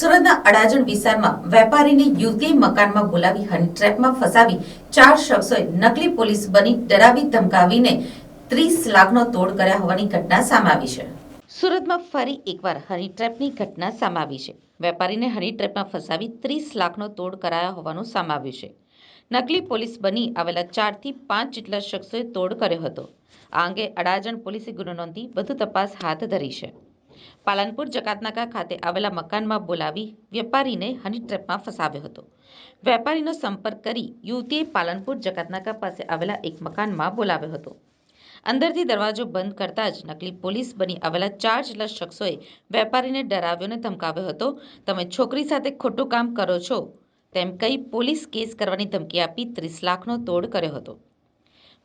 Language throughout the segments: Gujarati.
સુરતના અડાજણ વિસ્તારમાં વેપારીને યુવતીએ મકાનમાં બોલાવી હની ટ્રેપમાં ફસાવી ચાર શખ્સોએ નકલી પોલીસ બની ડરાવી ધમકાવીને ત્રીસ લાખનો તોડ કર્યા હોવાની ઘટના સામે આવી છે. સુરતમાં ફરી એકવાર હની ટ્રેપની ઘટના સામે આવી છે. વેપારીને હની ટ્રેપમાં ફસાવી ત્રીસ લાખનો તોડ કરાયા હોવાનું સામે આવ્યું છે. નકલી પોલીસ બની આવેલા ચારથી પાંચ જેટલા શખ્સોએ તોડ કર્યો હતો. આ અંગે અડાજણ પોલીસે ગુનો નોંધી વધુ તપાસ હાથ ધરી છે. પાલનપુર જકાતનાકા ખાતે આવેલા મકાનમાં બોલાવી વેપારીને હની ટ્રેપમાં ફસાવ્યો હતો. વેપારીનો સંપર્ક કરી યુવતીએ પાલનપુર જકાતનાકા પાસે આવેલા એક મકાનમાં બોલાવ્યો હતો. અંદરથી દરવાજો બંધ કરતા જ નકલી પોલીસ બની આવેલા ચાર જેટલા શખ્સોએ વેપારીને ડરાવ્યો અને ધમકાવ્યો હતો, તમે છોકરી સાથે ખોટું કામ કરો છો. તેમ કહી પોલીસ કેસ કરવાની ધમકી આપી ત્રીસ લાખનો તોડ કર્યો હતો.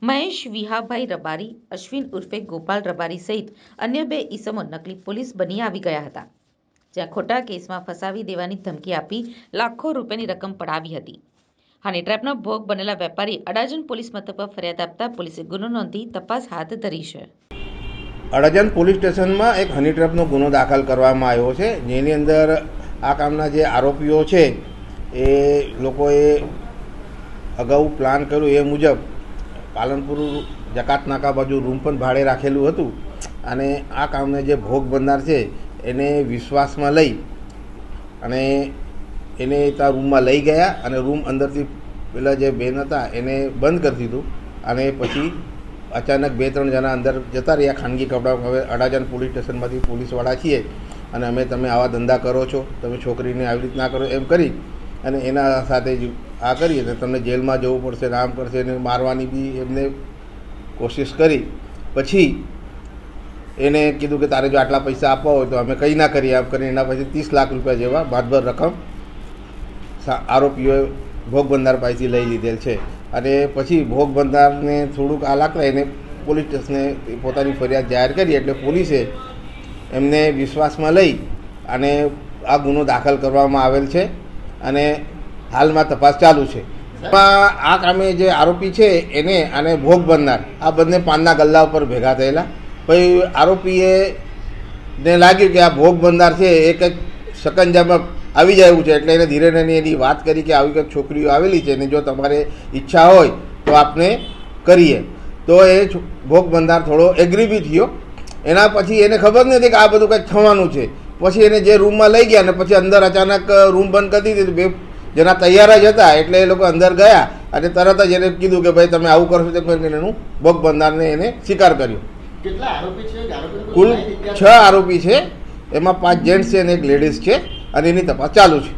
મહેશ વિહાભાઈ રબારી, અશ્વિન ઉર્ફે ગોપાલ રબારી સહિત અન્ય બે ઈસમો નકલી પોલીસ બની આવી ગયા હતા. જ્યાં ખોટા કેસમાં ફસાવી દેવાની ધમકી આપી લાખો રૂપિયાની રકમ પડાવી હતી. હાની ટ્રેપનો ભોગ બનેલા વેપારી અડાજણ પોલીસ મથક પર ફરિયાદ આપતા પોલીસે ગુનો નોંધી તપાસ હાથ ધરી છે. અડાજણ પોલીસ સ્ટેશનમાં એક હની ટ્રેપનો ગુનો દાખલ કરવામાં આવ્યો છે, જેની અંદર આ કામના જે આરોપીઓ છે, એ લોકોએ અગાઉ પ્લાન કર્યું એ મુજબ પાલનપુર, જકાત નાકા બાજુ રૂમ પણ ભાડે રાખેલું હતું. અને આ કામને જે ભોગ બનનાર છે, એને વિશ્વાસમાં લઈ અને એને ત્યાં રૂમમાં લઈ ગયા અને રૂમ અંદરથી પેલા જે બેન હતા, એને બંધ કરી દીધું. અને પછી અચાનક બે ત્રણ જણા અંદર જતા રહ્યા. ખાનગી કપડાં, હવે અડાજણ પોલીસ સ્ટેશનમાંથી પોલીસવાળા છીએ. અને અમે, તમે આવા ધંધા કરો છો, તમે છોકરીને આવી રીતના કરો, એમ કરી અને એના સાથે જ આ કરીએ તો તમને જેલમાં જવું પડશે, રામ પડશે કરશે ને મારવાની બી એમને કોશિશ કરી. પછી એને કીધું કે તારે જો આટલા પૈસા આપવા હોય તો અમે કંઈ ના કરીએ આમ કરીને એના પછી ત્રીસ લાખ રૂપિયા જેવા ભાતભર રકમ આરોપીઓએ ભોગ બંધાર પાસેથી લઈ લીધેલ છે. અને પછી ભોગ બંધારને થોડુંક આ લાગતા એને પોલીસ સ્ટેશને પોતાની ફરિયાદ જાહેર કરી એટલે પોલીસે એમને વિશ્વાસમાં લઈ અને આ ગુનો દાખલ કરવામાં આવેલ છે. અને હાલમાં તપાસ ચાલુ છે. આ કામે જે આરોપી છે, એને અને ભોગ બનનાર, આ બંને પાનના ગલ્લા ઉપર ભેગા થયેલા. પછી આરોપીએ ને લાગ્યું કે આ ભોગ બનનાર છે, એ કંઈક શકંજામાં આવી જાય છે, એટલે એને ધીરે ધીરે એની વાત કરી કે આવી કંઈક છોકરીઓ આવેલી છે ને જો તમારે ઈચ્છા હોય તો આપને કરીએ. તો એ ભોગ બંધાર થોડો એગ્રી બી થયો. એના પછી એને ખબર નથી કે આ બધું કંઈક થવાનું છે. પછી એને જે રૂમમાં લઈ ગયા ને પછી અંદર અચાનક રૂમ બંધ કરી દીધી બે જેના તૈયાર જ હતા એટલે એ લોકો અંદર ગયા અને તરત જ એને કીધું કે ભાઈ તમે આવું કરશો તો એનું ભોગ બંધારને એને સ્વીકાર કર્યો. કેટલા આરોપી છે? આરોપીનો કોઈ કુલ છ આરોપી છે. એમાં પાંચ જેન્ટ્સ છે અને એક લેડીઝ છે અને એની તપાસ ચાલુ છે.